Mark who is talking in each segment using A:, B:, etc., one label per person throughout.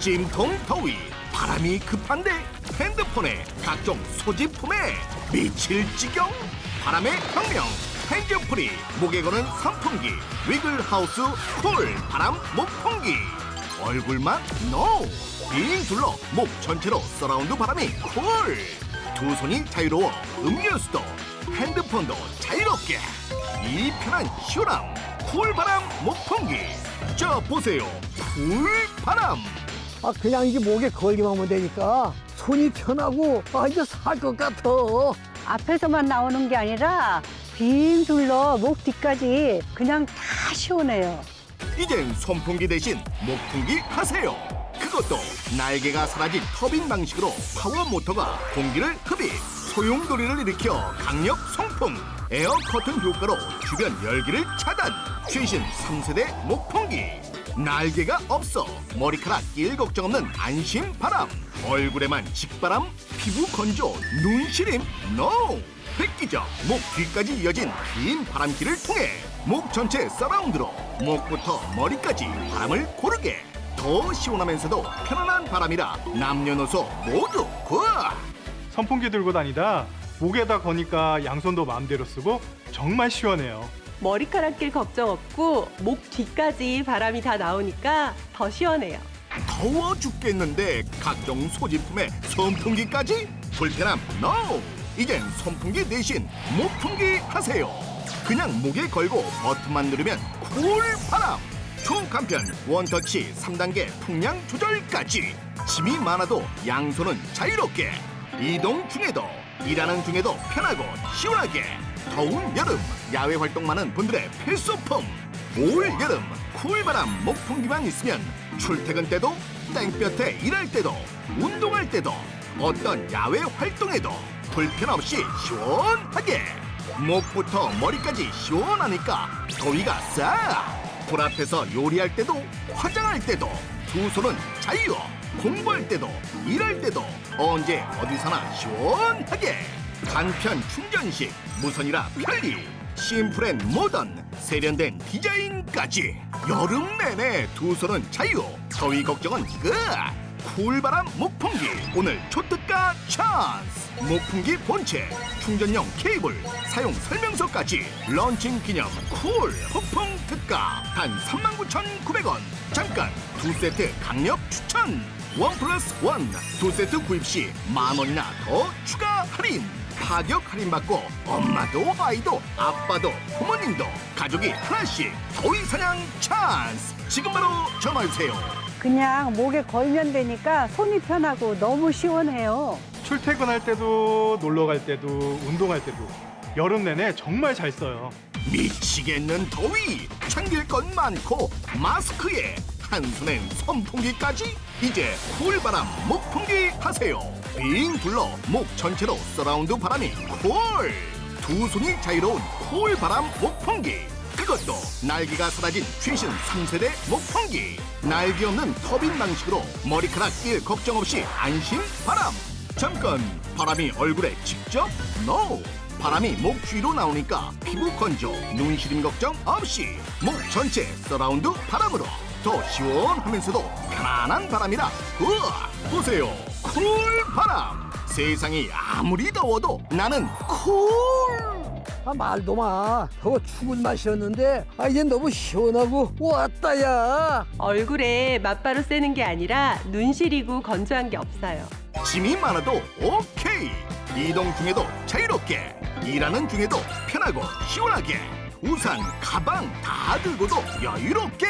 A: 찜통 더위 바람이 급한데 핸드폰에 각종 소지품에 미칠 지경. 바람의 혁명 핸즈프리 목에 거는 선풍기 위글하우스 쿨 바람 목풍기. 얼굴만 노! 빙 둘러 목 전체로 서라운드 바람이 쿨 두 손이 자유로워 음료수도 핸드폰도 자유롭게. 이 편한 시원함 쿨바람 목풍기. 자 보세요 쿨바람
B: 아 그냥 이게 목에 걸기만 하면 되니까 손이 편하고 아 이제 살 것 같아.
C: 앞에서만 나오는 게 아니라 빙 둘러 목 뒤까지 그냥 다 시원해요.
A: 이젠 선풍기 대신 목풍기 하세요. 그것도 날개가 사라진 터빈 방식으로 파워 모터가 공기를 흡입, 소용돌이를 일으켜 강력 송풍, 에어 커튼 효과로 주변 열기를 차단. 최신 3세대 목풍기. 날개가 없어 머리카락 낄 걱정 없는 안심 바람. 얼굴에만 직바람, 피부 건조, 눈 시림, NO! 획기적 목 뒤까지 이어진 긴 바람길을 통해 목 전체 서라운드로 목부터 머리까지 바람을 고르게 더 시원하면서도 편안한 바람이라 남녀노소 모두 굿!
D: 선풍기 들고 다니다 목에다 거니까 양손도 마음대로 쓰고 정말 시원해요.
E: 머리카락 길 걱정 없고 목 뒤까지 바람이 다 나오니까 더 시원해요.
A: 더워 죽겠는데 각종 소지품에 선풍기까지? 불편함 NO! 이젠 선풍기 대신 목풍기 하세요. 그냥 목에 걸고 버튼만 누르면 쿨 바람! 초간편 원터치 3단계 풍량 조절까지! 짐이 많아도 양손은 자유롭게! 이동 중에도 일하는 중에도 편하고 시원하게 더운 여름 야외 활동 많은 분들의 필수품. 올 여름 쿨바람 목풍기만 있으면 출퇴근 때도 땡볕에 일할 때도 운동할 때도 어떤 야외 활동에도 불편 없이 시원하게. 목부터 머리까지 시원하니까 더위가 싹. 불 앞에서 요리할 때도 화장할 때도 두 손은 자유 공부할 때도 일할 때도 언제 어디서나 시원하게 간편 충전식 무선이라 편리 심플 앤 모던 세련된 디자인까지. 여름 내내 두 손은 자유 더위 걱정은 끝. 쿨바람 목풍기 오늘 초특가 찬스. 목풍기 본체 충전용 케이블 사용 설명서까지. 런칭 기념 쿨 폭풍 특가 단 39,900원. 잠깐 두 세트 강력 추천. 원 플러스 원. 두 세트 구입 시 만 원이나 더 추가 할인 파격 할인받고 엄마도 아이도 아빠도 부모님도 가족이 하나씩 더위 사냥 찬스 지금 바로 전화주세요
C: 그냥 목에 걸면 되니까 손이 편하고 너무 시원해요.
D: 출퇴근할 때도 놀러 갈 때도 운동할 때도 여름 내내 정말 잘 써요.
A: 미치겠는 더위 챙길 건 많고 마스크에 한손엔 선풍기까지? 이제 쿨바람 목풍기 하세요. 빙 둘러 목 전체로 서라운드 바람이 쿨두 손이 자유로운 쿨바람 목풍기. 그것도 날개가 사라진 최신 3세대 목풍기. 날개 없는 터빈 방식으로 머리카락 낄 걱정 없이 안심 바람. 잠깐 바람이 얼굴에 직접? NO! 바람이 목 뒤로 나오니까 피부 건조 눈 시림 걱정 없이 목 전체 서라운드 바람으로 더 시원하면서도 편안한 바람이라 우와 보세요 쿨 바람 세상이 아무리 더워도 나는 쿨
B: 아 말도 마. 더워 죽은 맛이었는데 아 이제 너무 시원하고 왔다야.
E: 얼굴에 맞바로 쐬는 게 아니라 눈 시리고 건조한 게 없어요.
A: 짐이 많아도 오케이 이동 중에도 자유롭게 일하는 중에도 편하고 시원하게 우산 가방 다 들고도 여유롭게.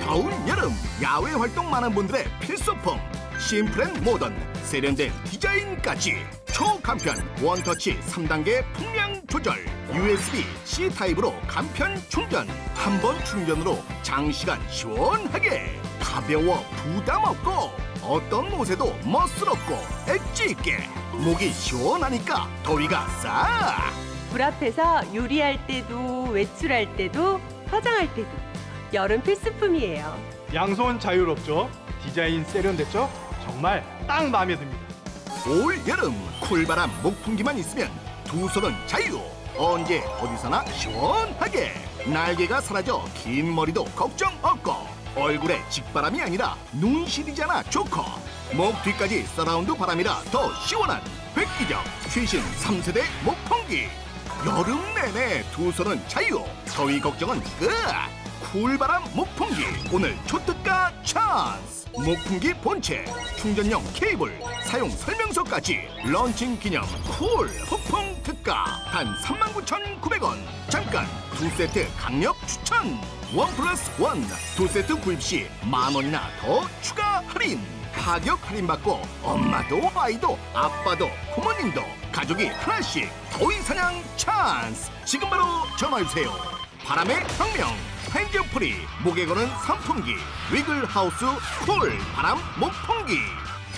A: 더운 여름 야외 활동 많은 분들의 필수품 심플 앤 모던 세련된 디자인까지. 초간편 원터치 3단계 풍량 조절 USB-C 타입으로 간편 충전 한 번 충전으로 장시간 시원하게. 가벼워 부담 없고 어떤 옷에도 멋스럽고 엣지 있게. 목이 시원하니까 더위가 싹
E: 불 앞에서 요리할 때도 외출할 때도 화장할 때도 여름 필수품이에요.
D: 양손 자유롭죠? 디자인 세련됐죠? 정말 딱 마음에 듭니다.
A: 올 여름 쿨바람 목풍기만 있으면 두 손은 자유 언제 어디서나 시원하게 날개가 사라져 긴 머리도 걱정 없고 얼굴에 직바람이 아니라 눈실이잖아 조커 목 뒤까지 서라운드 바람이라 더 시원한 획기적 최신 3세대 목풍기 여름 내내 두 손은 자유 더위 걱정은 끝. 쿨바람 목풍기 오늘 초특가 찬스. 목풍기 본체 충전용 케이블 사용 설명서까지 런칭 기념 쿨 폭풍 특가. 단 39,900원. 잠깐 두 세트 강력 추천. 원 플러스 원. 두 세트 구입 시 만 원이나 더 추가 할인. 가격 할인받고 엄마도 아이도 아빠도 부모님도 가족이 하나씩 더위 사냥 찬스. 지금 바로 전화주세요. 바람의 혁명 핸즈프리 목에 거는 선풍기 위글하우스 쿨 바람 목풍기.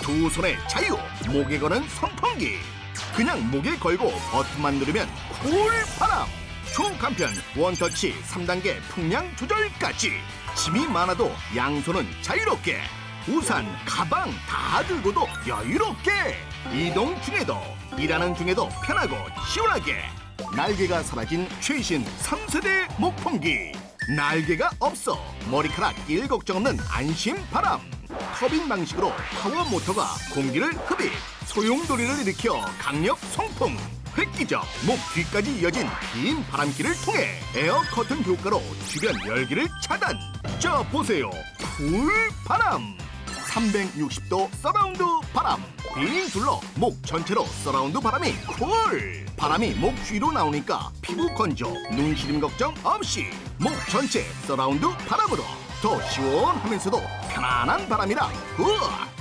A: 두 손의 자유 목에 거는 선풍기. 그냥 목에 걸고 버튼만 누르면 쿨 바람. 초간편 원터치 3단계 풍량 조절까지. 짐이 많아도 양손은 자유롭게 우산, 가방 다 들고도 여유롭게 이동 중에도 일하는 중에도 편하고 시원하게 날개가 사라진 최신 3세대 목풍기. 날개가 없어 머리카락 낄 걱정 없는 안심 바람. 터빈 방식으로 파워 모터가 공기를 흡입 소용돌이를 일으켜 강력 송풍. 획기적 목 뒤까지 이어진 긴 바람길을 통해 에어 커튼 효과로 주변 열기를 차단. 자 보세요. 쿨 바람 360도 서라운드 바람. 빙 둘러 목 전체로 서라운드 바람이 쿨. 바람이 목 뒤로 나오니까 피부 건조 눈 시림 걱정 없이 목 전체 서라운드 바람으로 더 시원하면서도 편안한 바람이라.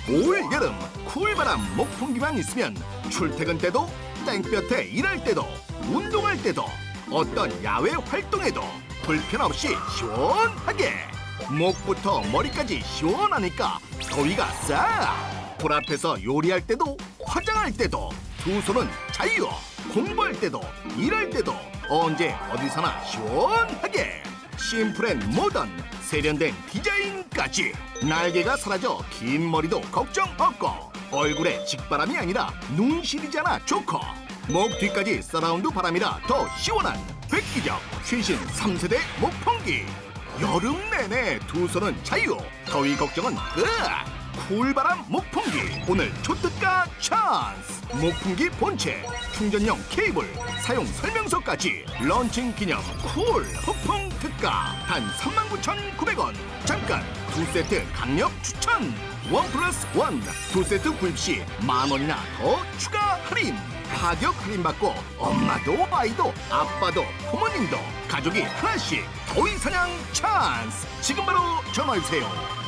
A: 굿올 여름 쿨바람 목풍기만 있으면 출퇴근 때도 땡볕에 일할 때도 운동할 때도 어떤 야외 활동에도 불편 없이 시원하게 목부터 머리까지 시원하니까 더위가 싹! 불 앞에서 요리할 때도 화장할 때도 두 손은 자유! 공부할 때도 일할 때도 언제 어디서나 시원하게 심플 앤 모던 세련된 디자인까지 날개가 사라져 긴 머리도 걱정 없고 얼굴에 직바람이 아니라 눈실이잖아 조커 목 뒤까지 서라운드 바람이라 더 시원한 획기적 최신 3세대 목풍기 여름 내내 두 손은 자유 더위 걱정은 끝. 쿨바람 목풍기 오늘 초특가 찬스. 목풍기 본체 충전용 케이블 사용 설명서까지 런칭 기념 쿨 폭풍 특가. 단 39,900원. 잠깐 두 세트 강력 추천. 원 플러스 원. 두 세트 구입 시 만 원이나 더 추가 할인 가격 할인받고 엄마도 아이도 아빠도 부모님도 가족이 하나씩 더위 사냥 찬스. 지금 바로 전화주세요